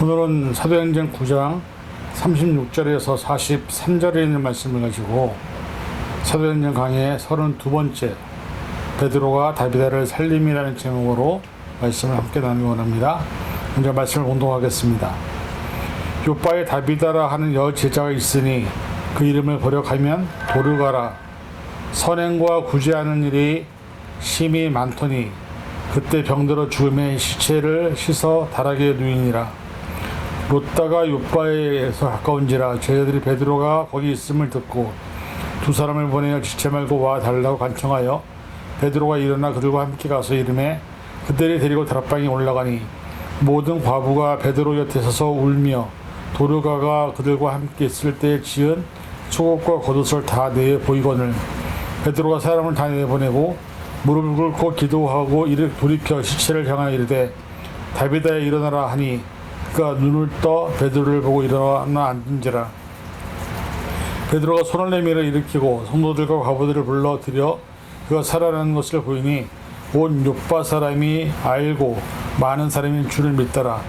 오늘은 사도행전 9장 36절에서 43절에 있는 말씀을 가지고 사도행전 강의 32번째 베드로가 다비다를 살림이라는 제목으로 말씀을 함께 나누기 원합니다. 먼저 말씀을 공동하겠습니다. 요바에 다비다라 하는 여 제자가 있으니 그 이름을 버려가면 도르가라 선행과 구제하는 일이 심히 많더니 그때 병들어 죽음에 시체를 씻어 다락에 누이니라 롯다가 요바에서 가까운지라 제자들이 베드로가 거기 있음을 듣고 두 사람을 보내어 지체 말고 와 달라고 간청하여 베드로가 일어나 그들과 함께 가서 이름에 그들이 데리고 다락방에 올라가니 모든 과부가 베드로 곁에 서서 울며 도르가가 그들과 함께 있을 때 지은 속옷과 겉옷을 다 내어 보이거늘 베드로가 사람을 다 내보내고 무릎을 꿇고 기도하고 이를 돌이켜 시체를 향하여 이르되 다비다에 일어나라 하니 그가 눈을 떠 베드로를 보고 일어나 앉은지라. 베드로가 손을 내밀어 일으키고 성도들과 과부들을 불러 들여 그가 살아나는 것을 보이니 온 요빠 사람이 알고 많은 사람이 주를 믿더라.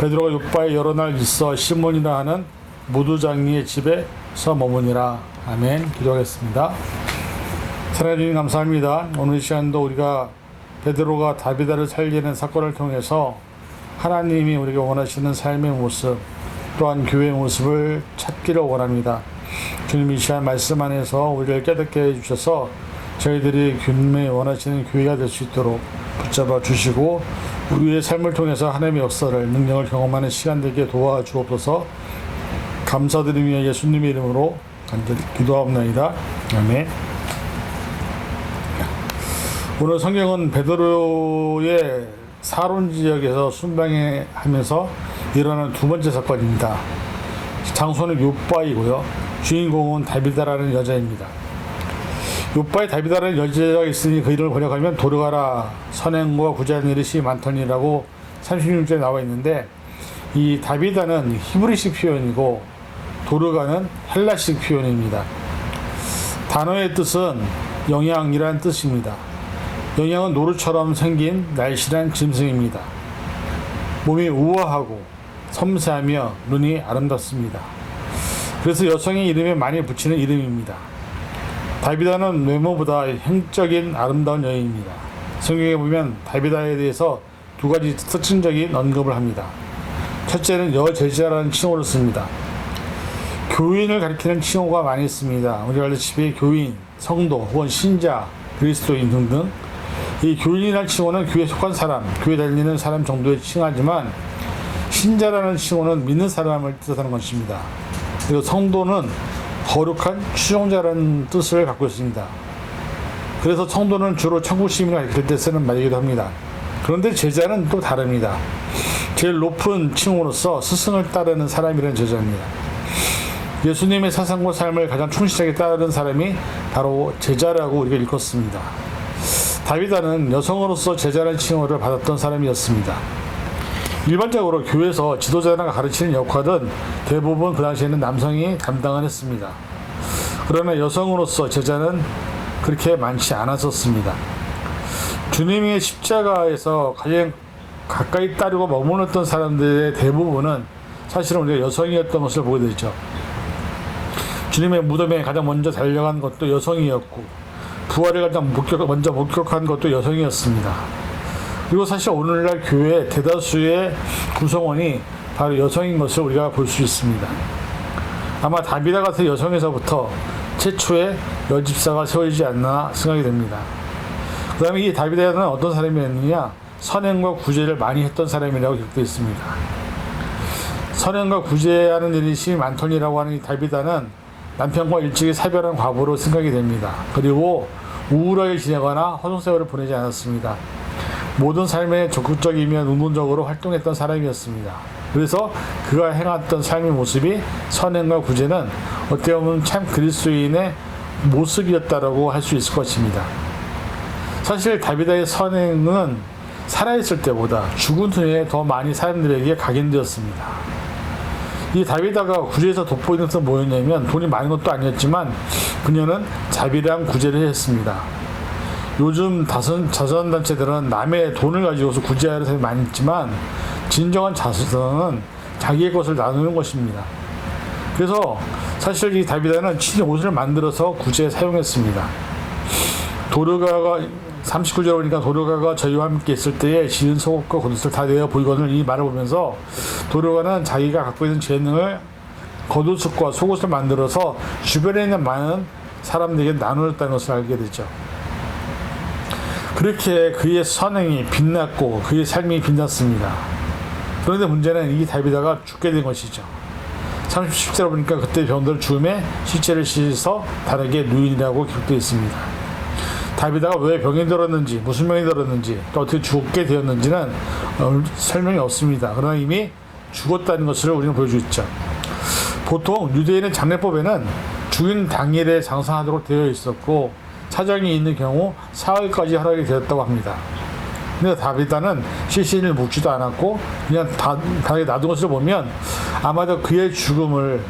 베드로가 요빠에 여러 날 있어 시몬이라 하는 무두장이의 집에서 머무니라. 아멘. 기도하겠습니다. 주님 감사합니다. 오늘 이 시간도 우리가 베드로가 다비다를 살리는 사건을 통해서 하나님이 우리가 원하시는 삶의 모습 또한 교회의 모습을 찾기를 원합니다. 주님 이 시간 말씀 안에서 우리를 깨닫게 해주셔서 저희들이 교회에 원하시는 교회가 될 수 있도록 붙잡아 주시고 우리의 삶을 통해서 하나님의 역사를 능력을 경험하는 시간 되게 도와주옵소서 감사드리며 예수님의 이름으로 간절히 기도하옵나이다. 아멘. 오늘 성경은 베드로의 사론 지역에서 순방해 하면서 일어나는 두 번째 사건입니다. 장소는 요바이고요. 주인공은 다비다라는 여자입니다. 요바에 다비다라는 여자가 있으니 그 이름을 번역하면 도르가라 선행과 구제하는 일이 시 많더니라고 36절에 나와 있는데 이 다비다는 히브리식 표현이고 도르가는 헬라식 표현입니다. 단어의 뜻은 영양이란 뜻입니다. 영양은 노루처럼 생긴 날씬한 짐승입니다. 몸이 우아하고 섬세하며 눈이 아름답습니다. 그래서 여성의 이름에 많이 붙이는 이름입니다. 다비다는 외모보다 형적인 아름다운 여인입니다. 성경에 보면 다비다에 대해서 두 가지 특징적인 언급을 합니다. 첫째는 여제자라는 칭호를 씁니다. 교인을 가리키는 칭호가 많이 있습니다. 우리가 알다시피 교인, 성도 혹은 신자, 그리스도인 등등 이 교인이라는 칭호는 교회에 속한 사람, 교회 다니는 사람 정도의 칭하지만 신자라는 칭호는 믿는 사람을 뜻하는 것입니다. 그리고 성도는 거룩한 추종자라는 뜻을 갖고 있습니다. 그래서 성도는 주로 천국 시민을 가리킬 때 쓰는 말이기도 합니다. 그런데 제자는 또 다릅니다. 제일 높은 칭호로서 스승을 따르는 사람이라는 제자입니다. 예수님의 사상과 삶을 가장 충실하게 따르는 사람이 바로 제자라고 우리가 읽었습니다. 다비다는 여성으로서 제자라는 칭호를 받았던 사람이었습니다. 일반적으로 교회에서 지도자나 가르치는 역할은 대부분 그 당시에는 남성이 담당을 했습니다. 그러나 여성으로서 제자는 그렇게 많지 않았었습니다. 주님의 십자가에서 가장 가까이 따르고 머물렀던 사람들의 대부분은 사실은 우리가 여성이었던 것을 보게 되죠. 주님의 무덤에 가장 먼저 달려간 것도 여성이었고, 부활을 가장 목격, 먼저 목격한 것도 여성이었습니다. 그리고 사실 오늘날 교회 대다수의 구성원이 바로 여성인 것을 우리가 볼 수 있습니다. 아마 다비다 같은 여성에서부터 최초의 여집사가 세워지지 않나 생각이 됩니다. 그 다음에 이 다비다는 어떤 사람이었느냐? 선행과 구제를 많이 했던 사람이라고 기록되어 있습니다. 선행과 구제하는 일이 많더니라고 하는 이 다비다는 남편과 일찍이 사별한 과부로 생각이 됩니다. 그리고 우울하게 지내거나 허송 세월을 보내지 않았습니다. 모든 삶에 적극적이며 능동적으로 활동했던 사람이었습니다. 그래서 그가 행했던 삶의 모습이 선행과 구제는 어떻게 보면 참 그리스도인의 모습이었다라고 할 수 있을 것입니다. 사실 다비다의 선행은 살아있을 때보다 죽은 후에 더 많이 사람들에게 각인되었습니다. 이 다비다가 구제에서 돋보이는 것은 뭐였냐면 돈이 많은 것도 아니었지만 그녀는 자비랑 구제를 했습니다. 요즘 다선, 자선단체들은 남의 돈을 가지고서 구제하는 사람이 많이 있지만 진정한 자선은 자기의 것을 나누는 것입니다. 그래서 사실 이 다비다는 친히 옷을 만들어서 구제에 사용했습니다. 도르가가 39절 보니까 도르가가 저희와 함께 있을 때에 지은 속옷과 겉옷을 다 내어 보이거늘 이 말을 보면서 도르가는 자기가 갖고 있는 재능을 겉옷과 속옷을 만들어서 주변에 있는 많은 사람들에게 나누었다는 것을 알게 되죠. 그렇게 그의 선행이 빛났고 그의 삶이 빛났습니다. 그런데 문제는 이 다비다가 죽게 된 것이죠. 30절 보니까 그때 병들 죽음에 시체를 씻어 다르게 누인이라고 기록되어 있습니다. 다비다가 왜 병이 들었는지 무슨 병이 들었는지 또 어떻게 죽게 되었는지는 어, 설명이 없습니다. 그러나 이미 죽었다는 것을 우리는 보여주고 있죠. 보통 유대인의 장례법에는 죽인 당일에 장사하도록 되어 있었고 사정이 있는 경우 사흘까지 허락이 되었다고 합니다. 근데 다비다는 시신을 묻지도 않았고 그냥 다, 다에 놔둔 것을 보면 아마도 그의 죽음을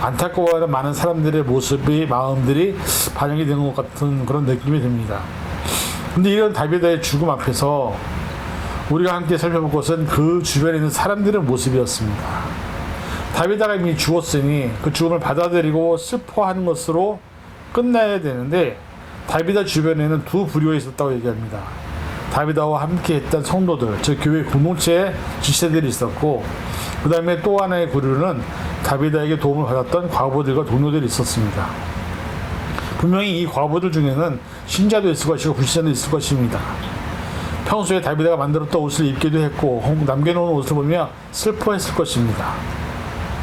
안타까워하는 많은 사람들의 모습이 마음들이 반영이 된 것 같은 그런 느낌이 듭니다. 근데 이런 다비다의 죽음 앞에서 우리가 함께 살펴볼 것은 그 주변에 있는 사람들의 모습이었습니다. 다비다가 이미 죽었으니 그 죽음을 받아들이고 슬퍼하는 것으로 끝나야 되는데 다비다 주변에는 두 부류가 있었다고 얘기합니다. 다비다와 함께 했던 성도들, 즉 교회 공동체의 지체들이 있었고 그 다음에 또 하나의 부류는 다비다에게 도움을 받았던 과부들과 동료들이 있었습니다. 분명히 이 과부들 중에는 신자도 있을 것이고 불신자도 있을 것입니다. 평소에 다비다가 만들었던 옷을 입기도 했고 남겨놓은 옷을 보며 슬퍼했을 것입니다.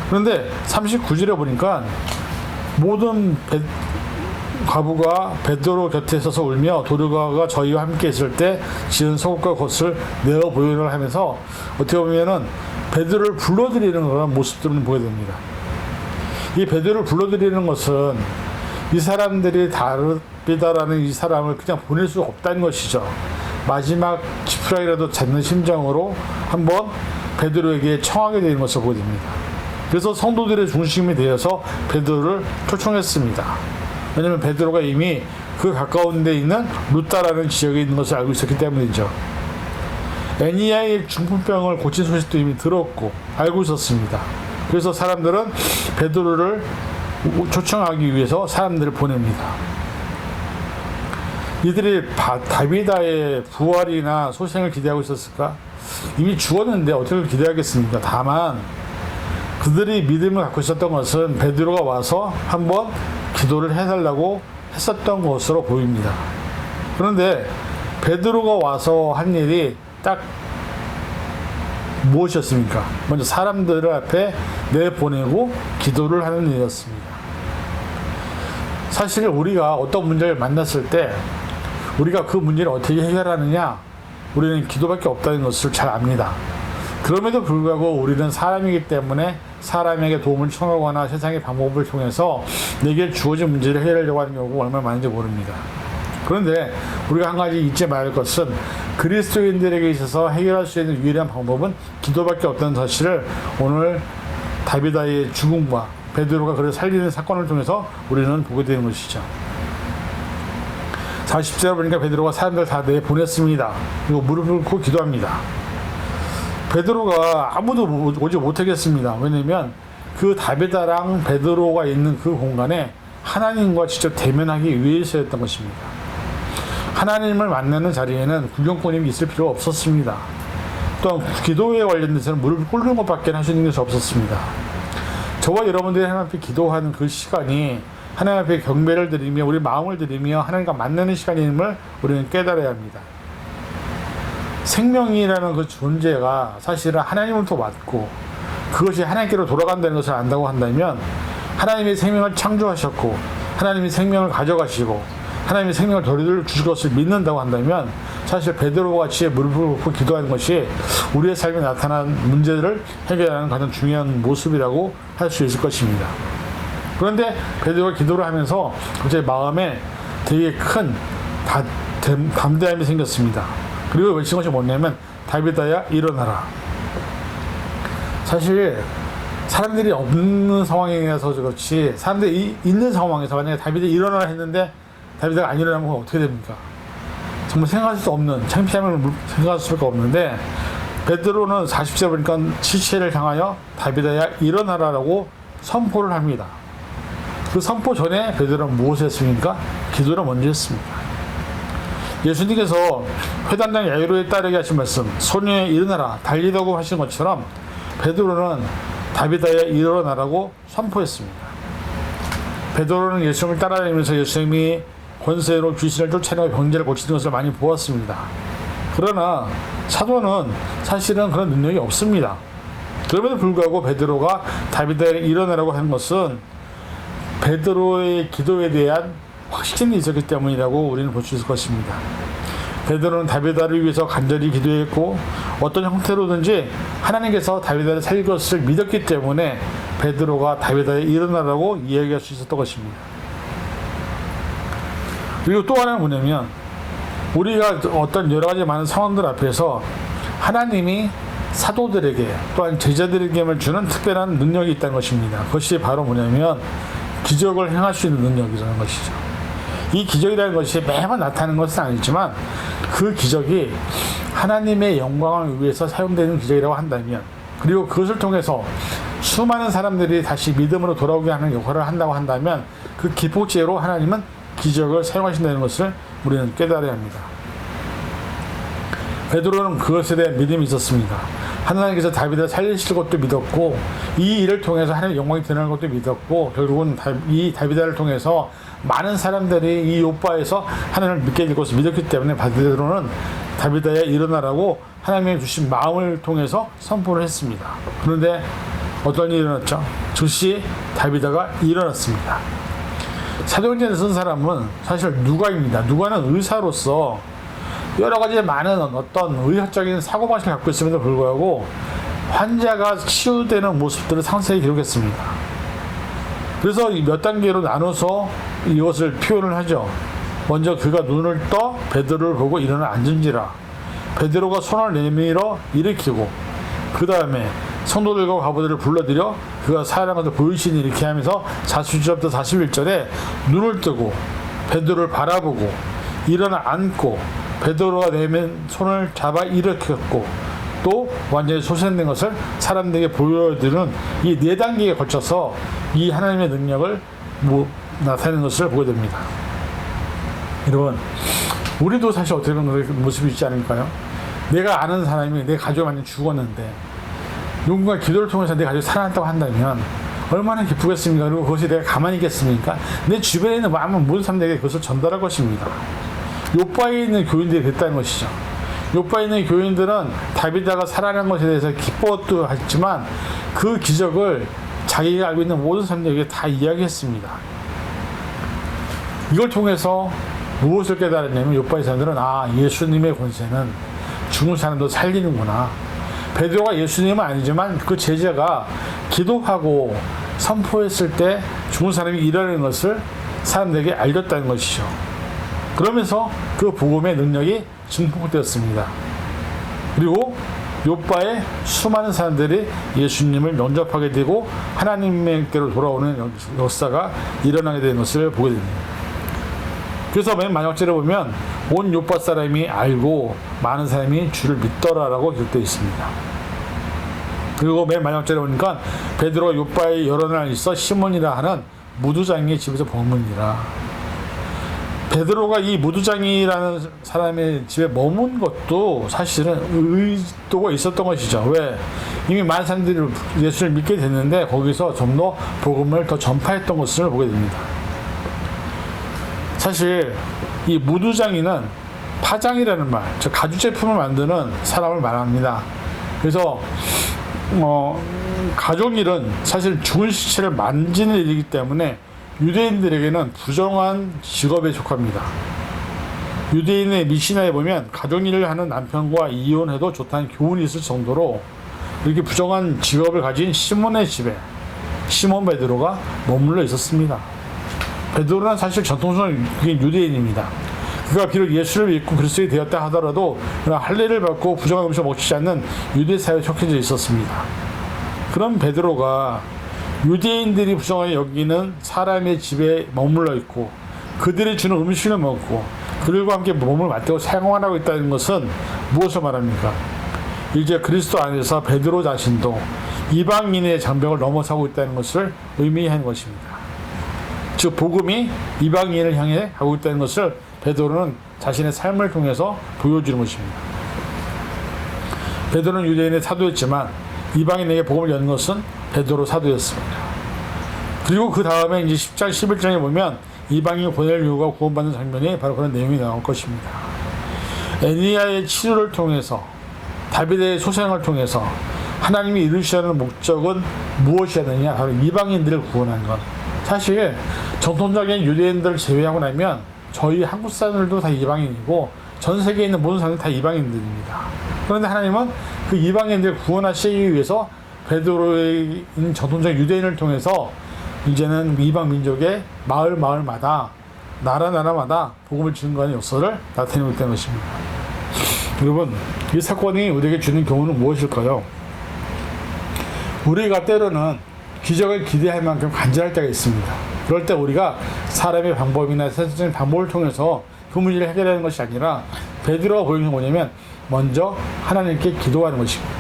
그런데 39절에 보니까 모든 베, 과부가 베드로 곁에 서서 울며 도르가가 저희와 함께 있을 때 지은 속옷과 겉을 내어 보이를 하면서 어떻게 보면은 베드로를 불러들이는 그런 모습들을 보게 됩니다. 이 베드로를 불러들이는 것은 이 사람들이 다르다라는 이 사람을 그냥 보낼 수 없다는 것이죠. 마지막 지푸라기라도 잡는 심정으로 한번 베드로에게 청하게 되는 것을 보게 됩니다. 그래서 성도들의 중심이 되어서 베드로를 초청했습니다. 왜냐하면 베드로가 이미 그 가까운 데 있는 루타라는 지역에 있는 것을 알고 있었기 때문이죠. 애니아의 중풍병을 고친 소식도 이미 들었고 알고 있었습니다. 그래서 사람들은 베드로를 초청하기 위해서 사람들을 보냅니다. 이들이 바, 다비다의 부활이나 소생을 기대하고 있었을까? 이미 죽었는데 어떻게 기대하겠습니까? 다만 그들이 믿음을 갖고 있었던 것은 베드로가 와서 한번 기도를 해달라고 했었던 것으로 보입니다. 그런데 베드로가 와서 한 일이 딱 무엇이었습니까? 먼저 사람들 앞에 내보내고 기도를 하는 일이었습니다. 사실 우리가 어떤 문제를 만났을 때 우리가 그 문제를 어떻게 해결하느냐 우리는 기도밖에 없다는 것을 잘 압니다. 그럼에도 불구하고 우리는 사람이기 때문에 사람에게 도움을 청하거나 세상의 방법을 통해서 내게 주어진 문제를 해결하려고 하는 경우가 얼마나 많은지 모릅니다. 그런데 우리가 한 가지 잊지 말할 것은 그리스도인들에게 있어서 해결할 수 있는 유일한 방법은 기도밖에 없다는 사실을 오늘 다비다의 죽음과 베드로가 그를 살리는 사건을 통해서 우리는 보게 되는 것이죠. 40절 보니까 베드로가 사람들 다 내보냈습니다. 그리고 무릎을 꿇고 기도합니다. 베드로가 아무도 오지 못하겠습니다. 왜냐면 그 다비다랑 베드로가 있는 그 공간에 하나님과 직접 대면하기 위해서였던 것입니다. 하나님을 만나는 자리에는 구경꾼이 있을 필요가 없었습니다. 또한 기도에 관련돼서는 무릎을 꿇는 것밖에 할 수 있는 것이 없었습니다. 저와 여러분들이 하나님 앞에 기도하는 그 시간이 하나님 앞에 경배를 드리며 우리 마음을 드리며 하나님과 만나는 시간임을 우리는 깨달아야 합니다. 생명이라는 그 존재가 사실은 하나님으로부터 왔고 그것이 하나님께로 돌아간다는 것을 안다고 한다면 하나님이 생명을 창조하셨고 하나님이 생명을 가져가시고 하나님이 생명을 돌려 주실 것을 믿는다고 한다면 사실 베드로 같이 무릎을 꿇고 기도하는 것이 우리의 삶에 나타난 문제들을 해결하는 가장 중요한 모습이라고 할 수 있을 것입니다. 그런데 베드로가 기도를 하면서 제 마음에 되게 큰 담대함이 생겼습니다. 그리고 외친 것이 뭐냐면 다비다야 일어나라. 사실 사람들이 없는 상황이라서 그렇지 사람들이 있는 상황에서 만약에 다비다 일어나라 했는데 다비다가 안 일어나면 어떻게 됩니까? 정말 생각할 수 없는 창피함을 생각할 수밖에 없는데 베드로는 40세 보니까 시체를 향하여 다비다야 일어나라라고 선포를 합니다. 그 선포 전에 베드로는 무엇을 했습니까? 기도를 먼저 했습니다. 예수님께서 회당장 야이로에 따르게 하신 말씀, 소녀에 일어나라, 달리라고 하신 것처럼 베드로는 다비다에 일어나라고 선포했습니다. 베드로는 예수님을 따라다니면서 예수님이 권세로 귀신을 쫓아내고 병자를 고치는 것을 많이 보았습니다. 그러나 사도는 사실은 그런 능력이 없습니다. 그럼에도 불구하고 베드로가 다비다에 일어나라고 한 것은 베드로의 기도에 대한 확신이 있었기 때문이라고 우리는 볼 수 있을 것입니다. 베드로는 다비다를 위해서 간절히 기도했고 어떤 형태로든지 하나님께서 다비다를 살릴 것을 믿었기 때문에 베드로가 다비다에 일어나라고 이야기할 수 있었던 것입니다. 그리고 또 하나는 뭐냐면 우리가 어떤 여러 가지 많은 상황들 앞에서 하나님이 사도들에게 또한 제자들에게만 주는 특별한 능력이 있다는 것입니다. 그것이 바로 뭐냐면 기적을 행할 수 있는 능력이라는 것이죠. 이 기적이라는 것이 매번 나타나는 것은 아니지만 그 기적이 하나님의 영광을 위해서 사용되는 기적이라고 한다면 그리고 그것을 통해서 수많은 사람들이 다시 믿음으로 돌아오게 하는 역할을 한다고 한다면 그 기폭제로 하나님은 기적을 사용하신다는 것을 우리는 깨달아야 합니다. 베드로는 그것에 대한 믿음이 있었습니다. 하나님께서 다윗을 살리실 것도 믿었고 이 일을 통해서 하나님의 영광이 드러나는 것도 믿었고 결국은 이 다윗을 통해서 많은 사람들이 이 요바에서 하나님을 믿게 될 것을 믿었기 때문에 베드로는 다윗에 일어나라고 하나님의 주신 마음을 통해서 선포를 했습니다. 그런데 어떤 일이 일어났죠? 즉시 다윗가 일어났습니다. 사도행전에 쓴 사람은 사실 누가입니다. 누가는 의사로서 여러 가지 많은 어떤 의학적인 사고방식을 갖고 있음에도 불구하고 환자가 치유되는 모습들을 상세히 기록했습니다. 그래서 몇 단계로 나눠서 이것을 표현을 하죠. 먼저 그가 눈을 떠 베드로를 보고 일어나 앉은지라 베드로가 손을 내밀어 일으키고 그 다음에 성도들과 과부들을 불러들여 그가 사람한테 보이시니 이렇게 하면서 40절부터 41절에 눈을 뜨고 베드로를 바라보고 일어나 앉고 베드로가 내면 손을 잡아 일으켰고 또 완전히 소생된 것을 사람들에게 보여드리는 이 네 단계에 걸쳐서 이 하나님의 능력을 뭐 나타내는 것을 보게 됩니다. 여러분, 우리도 사실 어떻게 보면 그런 모습이 있지 않을까요? 내가 아는 사람이 내 가족이 만약 죽었는데 누군가 기도를 통해서 내 가족이 살아났다고 한다면 얼마나 기쁘겠습니까? 그리고 그것이 내가 가만히 있겠습니까? 내 주변에 있는 많은 모든 사람들에게 그것을 전달할 것입니다. 요바에 있는 교인들이 됐다는 것이죠. 요바에 있는 교인들은 다비다가 살아난 것에 대해서 기뻐도 했지만 그 기적을 자기가 알고 있는 모든 사람들에게 다 이야기했습니다. 이걸 통해서 무엇을 깨달았냐면 요바의 사람들은 아 예수님의 권세는 죽은 사람도 살리는구나. 베드로가 예수님은 아니지만 그 제자가 기도하고 선포했을 때 죽은 사람이 일어나는 것을 사람들에게 알렸다는 것이죠. 그러면서 그 복음의 능력이 증폭되었습니다. 그리고 요바의 수많은 사람들이 예수님을 면접하게 되고 하나님께로 돌아오는 역사가 일어나게 되는 것을 보게 됩니다. 그래서 맨 마지막절에 보면 온 요바 사람이 알고 많은 사람이 주를 믿더라라고 기록되어 있습니다. 그리고 맨 마지막절에 보니까 베드로가 요바에 여러 날 있어 시몬이라 하는 무두장의 집에서 머문니라. 베드로가 이 무두장이라는 사람의 집에 머문 것도 사실은 의도가 있었던 것이죠. 왜? 이미 많은 사람들이 예수를 믿게 됐는데 거기서 좀 더 복음을 더 전파했던 것을 보게 됩니다. 사실 이 무두장이는 파장이라는 말, 즉 가죽 제품을 만드는 사람을 말합니다. 그래서 어, 가족일은 사실 죽은 시체를 만지는 일이기 때문에 유대인들에게는 부정한 직업에 속합니다. 유대인의 미시나에 보면 가정일을 하는 남편과 이혼해도 좋다는 교훈이 있을 정도로 이렇게 부정한 직업을 가진 시몬의 집에 시몬 베드로가 머물러 있었습니다. 베드로는 사실 전통적인 유대인입니다. 그가 비록 예수를 믿고 그리스도이 되었다 하더라도 할례를 받고 부정한 음식을 먹지 않는 유대 사회에 속해져 있었습니다. 그런 베드로가 유대인들이 부정하게 여기는 사람의 집에 머물러 있고 그들이 주는 음식을 먹고 그들과 함께 몸을 맞대고 사용하고 있다는 것은 무엇을 말합니까? 이제 그리스도 안에서 베드로 자신도 이방인의 장벽을 넘어서고 있다는 것을 의미하는 것입니다. 즉 복음이 이방인을 향해 가고 있다는 것을 베드로는 자신의 삶을 통해서 보여주는 것입니다. 베드로는 유대인의 사도였지만 이방인에게 복음을 여는 것은 베드로 사도였습니다. 그리고 그 다음에 이제 10장 11장에 보면 이방인 고넬류가 구원받는 장면이 바로 그런 내용이 나올 것입니다. 애니아의 치료를 통해서 다비드의 소생을 통해서 하나님이 이루시려는 목적은 무엇이었느냐? 바로 이방인들을 구원하는 것. 사실 정통적인 유대인들을 제외하고 나면 저희 한국 사람들도 다 이방인이고 전 세계에 있는 모든 사람들 다 이방인들입니다. 그런데 하나님은 그 이방인들을 구원하시기 위해서 베드로의 전통적 유대인을 통해서 이제는 이방 민족의 마을 마을마다 나라 나라마다 복음을 증거하는 역사를 나타내고 있다는 것입니다. 여러분, 이 사건이 우리에게 주는 교훈은 무엇일까요? 우리가 때로는 기적을 기대할 만큼 간절할 때가 있습니다. 그럴 때 우리가 사람의 방법이나 세상적인 방법을 통해서 그 문제를 해결하는 것이 아니라 베드로가 보이는 게 뭐냐면 먼저 하나님께 기도하는 것입니다.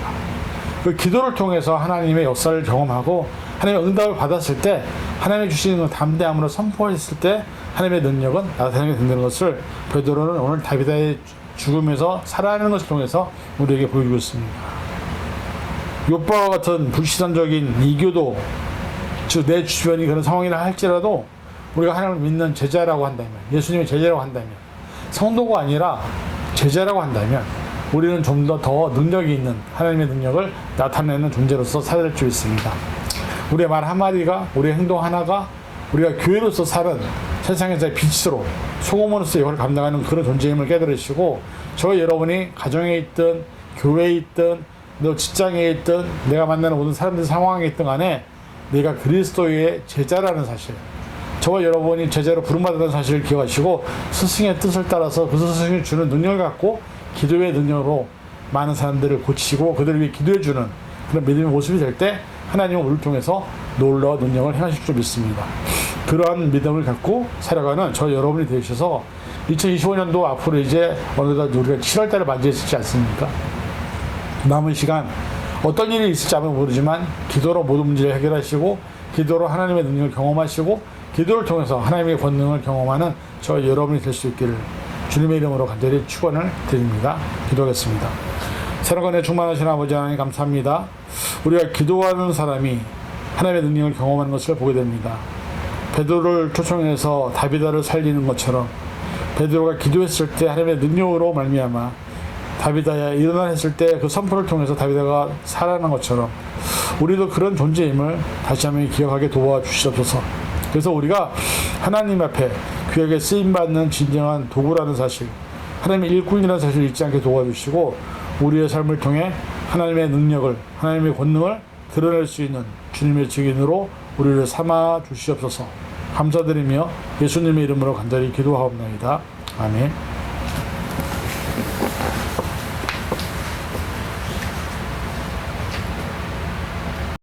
그 기도를 통해서 하나님의 역사를 경험하고 하나님의 응답을 받았을 때 하나님이 주시는 담대함으로 선포했을 때 하나님의 능력은 나타나게 된다는 것을 베드로는 오늘 다비다의 죽음에서 살아내는 것을 통해서 우리에게 보여주고 있습니다. 요바와 같은 불시단적인 이교도 즉 내 주변이 그런 상황이라 할지라도 우리가 하나님을 믿는 제자라고 한다면 예수님의 제자라고 한다면 성도가 아니라 제자라고 한다면 우리는 좀 더 더 능력이 있는 하나님의 능력을 나타내는 존재로서 살아갈 수 있습니다. 우리의 말 한마디가 우리의 행동 하나가 우리가 교회로서 사는 세상에서의 빛으로 소금으로서 역할을 감당하는 그런 존재임을 깨달으시고 저 여러분이 가정에 있든 교회에 있든 너 직장에 있든 내가 만나는 모든 사람들 상황에 있든 간에 내가 그리스도의 제자라는 사실 저와 여러분이 제자로 부름받았다는 사실을 기억하시고 스승의 뜻을 따라서 그 스승이 주는 능력을 갖고 기도의 능력으로 많은 사람들을 고치고 그들을 위해 기도해주는 그런 믿음의 모습이 될 때 하나님은 우리를 통해서 놀라운 능력을 행하실 줄 믿습니다. 그러한 믿음을 갖고 살아가는 저 여러분이 되셔서 2025년도 앞으로 이제 어느덧 우리가 7월 달에 맞이했지 않습니까? 남은 시간 어떤 일이 있을지 아무도 모르지만 기도로 모든 문제를 해결하시고 기도로 하나님의 능력을 경험하시고 기도를 통해서 하나님의 권능을 경험하는 저 여러분이 될 수 있기를 주님의 이름으로 간절히 축원을 드립니다. 기도하겠습니다. 사랑과 내 충만하신 아버지 하나님 감사합니다. 우리가 기도하는 사람이 하나님의 능력을 경험하는 것을 보게 됩니다. 베드로를 초청해서 다비다를 살리는 것처럼 베드로가 기도했을 때 하나님의 능력으로 말미암아 다비다야 일어나 했을 때 그 선포를 통해서 다비다가 살아난 것처럼 우리도 그런 존재임을 다시 한번 기억하게 도와주시옵소서. 그래서 우리가 하나님 앞에 그에게 쓰임 받는 진정한 도구라는 사실, 하나님의 일꾼이라는 사실을 잊지 않게 도와주시고 우리의 삶을 통해 하나님의 능력을, 하나님의 권능을 드러낼 수 있는 주님의 증인으로 우리를 삼아 주시옵소서. 감사드리며 예수님의 이름으로 간절히 기도하옵나이다. 아멘.